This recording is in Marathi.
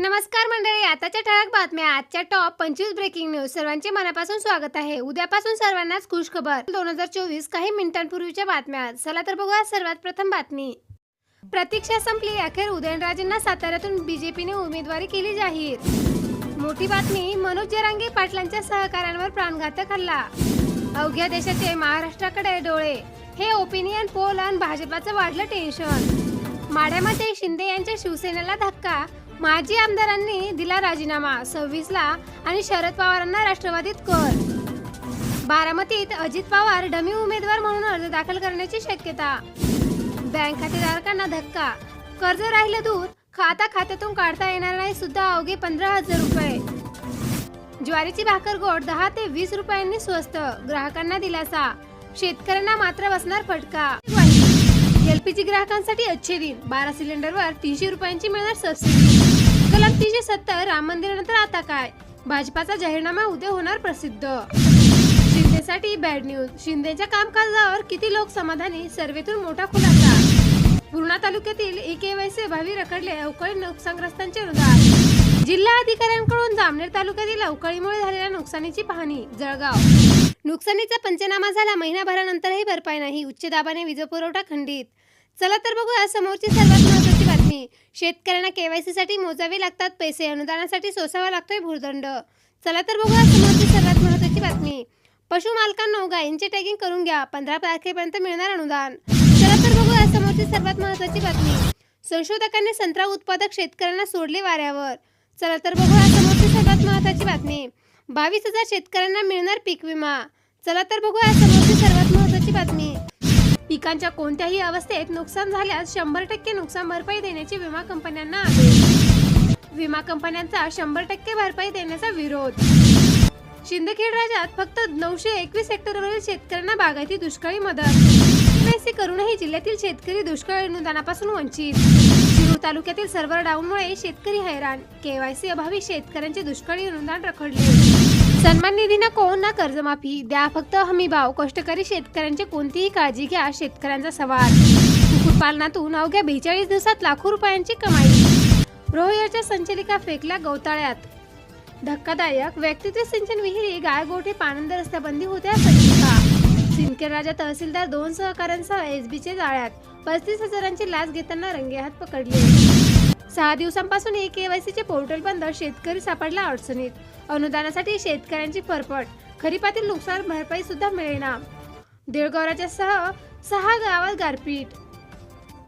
नमस्कार मंडळी आताच्या ठळक बातम्या आजच्या टॉप पंचवीस ब्रेकिंग न्यूज सर्वांचे मनापासून स्वागत आहे. उद्यापासून सर्वांनाच खुश खबर दोन हजार चोवीस काही मिनिटांपूर्वीच्या बातम्या. चला तर बघूया सर्वात प्रथम बातमी. प्रतीक्षा संपली. अखेर उदयनराजेंना साताऱ्यातून बीजेपीने उमेदवारी केली जाहीर. मोठी बातमी मनोज जरांगे पाटलांच्या सहकाऱ्यांवर प्राणघातक हल्ला. अवघ्या देशाचे महाराष्ट्राकडे डोळे. हे ओपिनियन पोल आणि भाजपाचं वाढलं टेन्शन माढ्यामध्ये शिंदे यांच्या शिवसेनेला धक्का. माजी आमदारांनी दिला राजीनामा सव्वीसला आणि शरद पवारांना राष्ट्रवादीत कर. बारामतीत अजित पवार डमी उमेदवार म्हणून अर्ज दाखल करण्याची शक्यता. बँक खातेधारकांना धक्का. कर्ज राहिलं दूर खाता खात्यातून काढता येणार नाही सुद्धा अवघे पंधरा हजार रुपये. ज्वारीची भाकर गोड दहा ते वीस रुपयांनी स्वस्त ग्राहकांना दिलासा. शेतकऱ्यांना मात्र बसणार फटका. एलपीजी ग्राहकांसाठी अच्छे दिन. बारा सिलेंडरवर तीनशे रुपयांची मिळणार सबसिडी. कलम सत्तर राम मंदिरानंतर आता काय? भाजपाचा जाहीरनामा उद्या होणार प्रसिद्ध. शिंदेसाठी बॅड न्यूज शिंदेच्या कामकाजावर किती लोक समाधानी? सर्वेतून मोठा खुलासा. पूर्णा तालुक्यातील एके केवायसी अभावी रखडले अवकाळी नुकसानग्रस्तांचे अनुदान. जिल्हा अधिकाऱ्यांकडून जामनेर तालुक्यातील अवकाळीमुळे झालेल्या नुकसानीची पाहणी जळगाव. नुकसानीचा पंचनामा झाला महिनाभरानंतरही भरपाई नाही उच्च दाबाने वीज पुरवठा खंडित. चला तर बघूया समोरची सर्वात महत्वाची शेतकऱ्यांना केवायसी साठी मोजावे लागतात पैसे अनुदानासाठी सोसावा लागतोय भूर्दंड. चला तर बघूया समोरची सर्वात महत्वाची बातमी. पशु मालकांना गायींचे टॅगिंग करून घ्या पंधरा तारखेपर्यंत मिळणार अनुदान. चला तर बघूया समोरची सर्वात महत्वाची बातमी. संशोधकांनी संत्रा उत्पादक शेतकऱ्यांना सोडले वाऱ्यावर. चला तर बघूया समोरची सर्वात महत्वाची बातमी. बावीस हजार शेतकऱ्यांना मिळणार पीक विमा. चला तर बघूया समोरची सर्वात महत्वाची बातमी. पिकांच्या कोणत्याही अवस्थेत नुकसान झाल्यास शंभर टक्के नुकसान भरपाई देण्याची विमा कंपन्यांना आदेश. विमा कंपन्यांचा शंभर टक्के भरपाई देण्याचा विरोध. शिंदखेड राज्यात फक्त नऊशे एकवीस हेक्टरवरील शेतकऱ्यांना बागायती दुष्काळी मदत. करूनही जिल्ह्यातील शेतकरी दुष्काळ अनुदानापासून वंचित. शिरूर तालुक्यातील सर्व्हर डाऊनमुळे शेतकरी हैराण. केवायसी अभावी शेतकऱ्यांचे दुष्काळी अनुदान रखडले. सन्मान निधीनं कोण ना कर्जमाफी. द्या फक्त हमी भाव. कष्टकरी शेतकऱ्यांची कोणतीही काळजी घ्या शेतकऱ्यांचा सवाल. कुक्कुटपालनातून अवघ्या बेचाळीस दिवसात लाखो रुपयांची कमाई. रोहियरच्या संचालिका फेकल्या गवताळ्यात. धक्कादायक. व्यक्तित्व सिंचन विहिरी गायगोठे पानंद रस्त्याबंदी होत्या संचिका सिंदखेड राजा तहसीलदार दोन सहकाऱ्यांसह एसबीचे जाळ्यात पस्तीस हजारांची लाच घेताना रंगेहात पकडले. सहा दिवसांपासून ई केवायसीचे पोर्टल बंद शेतकरी सापडला अडचणीत. अनुदानासाठी शेतकऱ्यांची फरफट खरीपातील नुकसान भरपाई सुद्धा मिळेना. देळगावच्या सह सहा गावात गारपीट.